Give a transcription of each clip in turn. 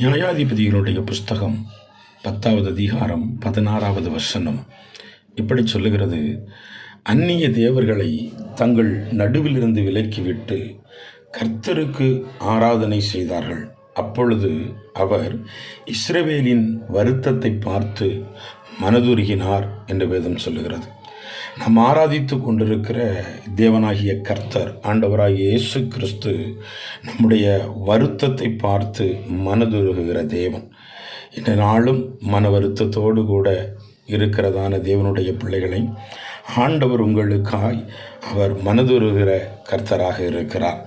நியாயாதிபதிகளுடைய புஸ்தகம் பத்தாவது அதிகாரம் பதினாறாவது வசனம். இப்படி சொல்லுகிறது அந்நிய தேவர்களை தங்கள் நடுவிலிருந்து விலக்கிவிட்டு கர்த்தருக்கு ஆராதனை செய்தார்கள். அப்பொழுது அவர் இஸ்ரவேலின் வருத்தத்தை பார்த்து மனதுருகினார் என்று வேதம் சொல்லுகிறது. நாம் ஆராதித்து கொண்டிருக்கிற தேவனாகிய கர்த்தர் ஆண்டவராகிய இயேசு கிறிஸ்து நம்முடைய வருத்தத்தை பார்த்து மனதுருகுகிற தேவன். இந்த நாளும் மன வருத்தத்தோடு கூட இருக்கிறதான தேவனுடைய பிள்ளைகளை ஆண்டவர் உங்களுக்காய் அவர் மனதுருகிற கர்த்தராக இருக்கிறார்.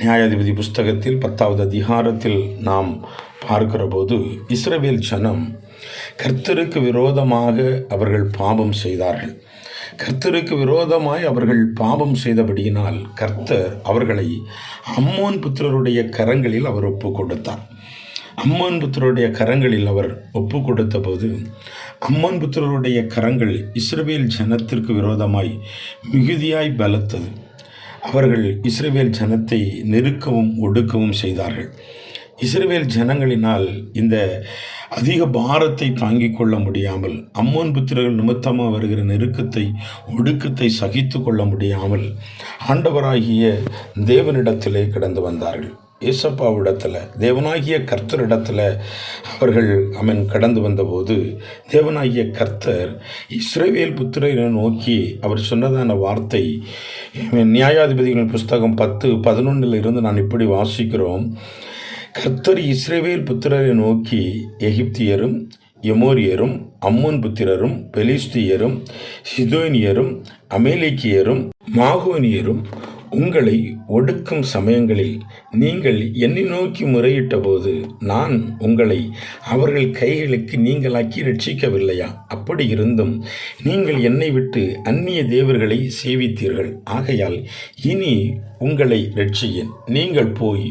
நியாயாதிபதி புஸ்தகத்தில் பத்தாவது அதிகாரத்தில் நாம் பார்க்கிற போது இஸ்ரவேல் ஜனம் கர்த்தருக்கு விரோதமாக அவர்கள் பாபம் செய்தார்கள். கர்த்தருக்கு விரோதமாய் அவர்கள் பாபம் செய்தபடியினால் கர்த்தர் அவர்களை அம்மோன் புத்திரருடைய கரங்களில் அவர் ஒப்பு கொடுத்தார் அம்மோன் புத்திரருடைய கரங்களில் அவர் ஒப்பு கொடுத்த போது அம்மோன் புத்திரருடைய கரங்கள் இஸ்ரவேல் ஜனத்திற்கு விரோதமாய் மிகுதியாய் பலத்தது. அவர்கள் இஸ்ரேவேல் ஜனத்தை நெருக்கவும் ஒடுக்கவும் செய்தார்கள். இஸ்ரேவேல் ஜனங்களினால் இந்த அதிக பாரத்தை தாங்கிக் கொள்ள முடியாமல் அம்மோன் புத்திரர்கள் நிமித்தமாக வருகிற நெருக்கத்தை ஒடுக்கத்தை சகித்து கொள்ள முடியாமல் ஆண்டவராகிய தேவனிடத்திலே கடந்து வந்தார்கள். ஏசப்பாவிடத்தில் தேவனாகிய கர்த்தரிடத்தில் அவர்கள் அவன் கடந்து வந்தபோது தேவனாகிய கர்த்தர் இஸ்ரேவியல் புத்திரரை நோக்கி அவர் சொன்னதான வார்த்தை நியாயாதிபதிகளின் புஸ்தகம் பத்து பதினொன்றில் இருந்து நான் இப்படி வாசிக்கிறோம். கர்த்தர் இஸ்ரேவியல் புத்திரரை நோக்கி எகிப்தியரும் எமோரியரும் அம்மோன் புத்திரரும் பெலிஸ்தியரும் சிதோனியரும் அமேலிக்கியரும் மாகோனியரும் உங்களை ஒடுக்கும் சமயங்களில் நீங்கள் என்னை நோக்கி முறையிட்டபோது நான் உங்களை அவர்கள் கைகளுக்கு நீங்களாக்கி ரட்சிக்கவில்லையா அப்படி இருந்தும் நீங்கள் என்னை விட்டு அந்நிய தேவர்களை சேவித்தீர்கள். ஆகையால் இனி உங்களை ரட்சியேன். நீங்கள் போய்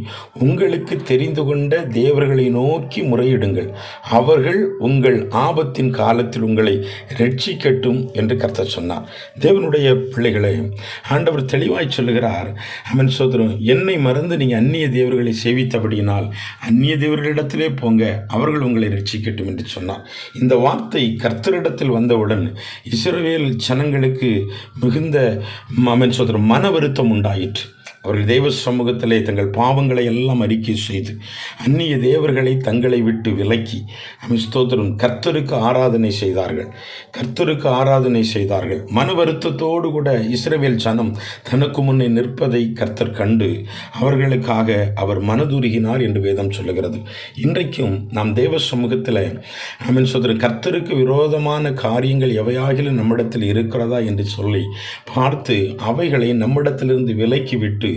உங்களுக்கு தெரிந்து கொண்ட தேவர்களை நோக்கி முறையிடுங்கள். அவர்கள் உங்கள் ஆபத்தின் காலத்தில் உங்களை ரட்சிக்கட்டும் என்று கர்த்தர் சொன்னார். தேவனுடைய பிள்ளைகளை ஆண்டவர் தெளிவாய் சொல்லுகிறார் அவன் சோதரன் என்னை மறந்து நீங்கள் அந்நிய தேவர்களை சேவித்தபடியினால் அந்நிய தேவர்களிடத்திலே போங்க அவர்கள் உங்களை ரட்சிக்கட்டும் என்று சொன்னார். இந்த வார்த்தை கர்த்தரிடத்தில் வந்தவுடன் இஸ்ரவேல் ஜனங்களுக்கு மிகுந்த அவன் சோதரன் மன வருத்தம் உண்டாயிற்று. அவர்கள் தெய்வ சமூகத்திலே தங்கள் பாவங்களை எல்லாம் அறிக்கை செய்து அந்நிய தேவர்களை தங்களை விட்டு விலக்கி அமிஸ்தோத்திரம் கர்த்தருக்கு ஆராதனை செய்தார்கள். கர்த்தருக்கு ஆராதனை செய்தார்கள். மன வருத்தத்தோடு கூட இஸ்ரவேல் ஜனம் தனக்கு முன்னே நிற்பதை கர்த்தர் கண்டு அவர்களுக்காக அவர் மனதுருகினார் என்று வேதம் சொல்லுகிறது. இன்றைக்கும் நாம் தேவ சமூகத்தில் அமிஸ்தோத்திரம் கர்த்தருக்கு விரோதமான காரியங்கள் எவையாகிலும் நம்மிடத்தில் இருக்கிறதா என்று சொல்லி பார்த்து அவைகளை நம்மிடத்திலிருந்து விலக்கி விட்டு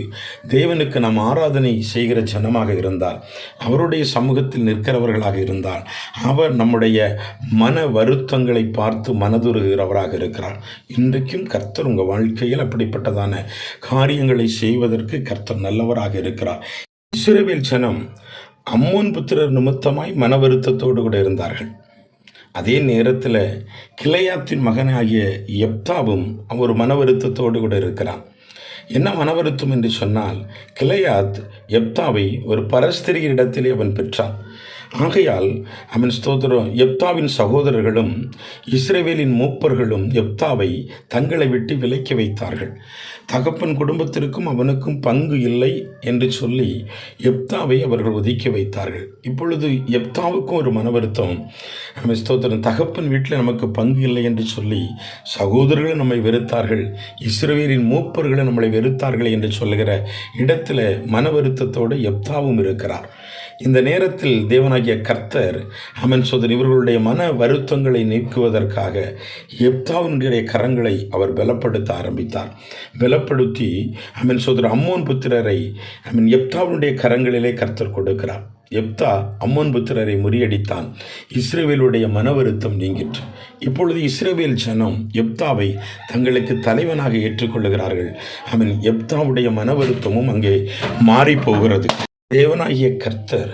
தேவனுக்கு நாம் ஆராதனை செய்கிற ஜனமாக இருந்தால் அவருடைய சமூகத்தில் நிற்கிறவர்களாக இருந்தால் அவர் நம்முடைய மன வருத்தங்களை பார்த்து மனதுருகிறவராக இருக்கிறார். இன்றைக்கும் கர்த்தர் உங்கள் வாழ்க்கையில் அப்படிப்பட்டதான காரியங்களை செய்வதற்கு கர்த்தர் நல்லவராக இருக்கிறார். இஸ்ரவேல் ஜனம் அம்மோன் புத்திரர் நிமித்தமாய் மன வருத்தத்தோடு கூட இருந்தார்கள். அதே நேரத்தில் கிளையாத்தின் மகனாகிய எப்தாவும் ஒரு மன வருத்தத்தோடு கூட இருக்கிறான். என்ன மனவருத்தம் என்று சொன்னால் கிளையாத் எப்தாவை ஒரு பரஸ்திரியிடத்திலே அவன் பெற்றான். ஆகையால் அவன் ஸ்தோத்திரம் எப்தாவின் சகோதரர்களும் இஸ்ரேவேலின் மூப்பர்களும் எப்தாவை தங்களை விட்டு விலக்கி வைத்தார்கள். தகப்பன் குடும்பத்திற்கும் அவனுக்கும் பங்கு இல்லை என்று சொல்லி எப்தாவை அவர்கள் ஒதுக்கி வைத்தார்கள். இப்பொழுது எப்தாவுக்கும் ஒரு மன வருத்தம் அவன் ஸ்தோத்திரம் தகப்பன் வீட்டில் நமக்கு பங்கு இல்லை என்று சொல்லி சகோதரர்களும் நம்மை வெறுத்தார்கள். இஸ்ரேவேலின் மூப்பர்களும் நம்மளை வெறுத்தார்கள் என்று சொல்லுகிற இடத்துல மன வருத்தத்தோடு எப்தாவும் இருக்கிறார். இந்த நேரத்தில் தேவனாகிய கர்த்தர் அமன் சோதர் இவர்களுடைய மன வருத்தங்களை நீக்குவதற்காக எப்தாவினுடைய கரங்களை அவர் பலப்படுத்த ஆரம்பித்தார். பலப்படுத்தி அமன் சோதர் அம்மோன் புத்திரரை அமன் எப்தாவினுடைய கரங்களிலே கர்த்தர் கொடுக்கிறார். எப்தா அம்மோன் புத்திரரை முறியடித்தான். இஸ்ரேவேலுடைய மன வருத்தம் நீங்கிற்று. இப்பொழுது இஸ்ரேவேல் ஜனம் எப்தாவை தங்களுக்கு தலைவனாக ஏற்றுக்கொள்ளுகிறார்கள். அவன் எப்தாவுடைய மன வருத்தமும் அங்கே மாறிப்போகிறது. தேவனாகிய கர்த்தர்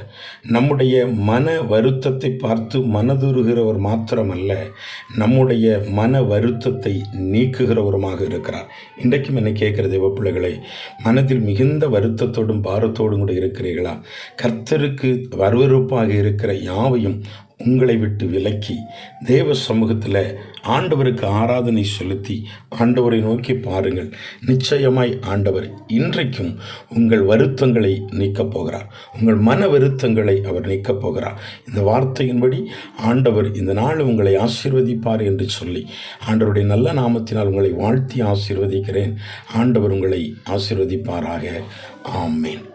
நம்முடைய மன வருத்தத்தை பார்த்து மனதுருகிறவர் மாத்திரமல்ல நம்முடைய மன வருத்தத்தை நீக்குகிறவருமாக இருக்கிறார். இன்றைக்கும் என்னை கேட்குற தேவ பிள்ளைகளை மனதில் மிகுந்த வருத்தத்தோடும் பாரத்தோடும் கூட இருக்கிறீர்களா? கர்த்தருக்கு வரவறுப்பாக இருக்கிற யாவையும் உங்களை விட்டு விலக்கி தேவ சமூகத்தில் ஆண்டவருக்கு ஆராதனை செலுத்தி ஆண்டவரை நோக்கி பாருங்கள். நிச்சயமாய் ஆண்டவர் இன்றைக்கும் உங்கள் வருத்தங்களை நீக்கப் போகிறார். உங்கள் மன வருத்தங்களை அவர் நீக்கப் போகிறார். இந்த வார்த்தையின்படி ஆண்டவர் இந்த நாள் உங்களை ஆசீர்வதிப்பார் என்று சொல்லி ஆண்டவருடைய நல்ல நாமத்தினால் உங்களை வாழ்த்தி ஆசீர்வதிக்கிறேன். ஆண்டவர் உங்களை ஆசீர்வதிப்பாராக. ஆமேன்.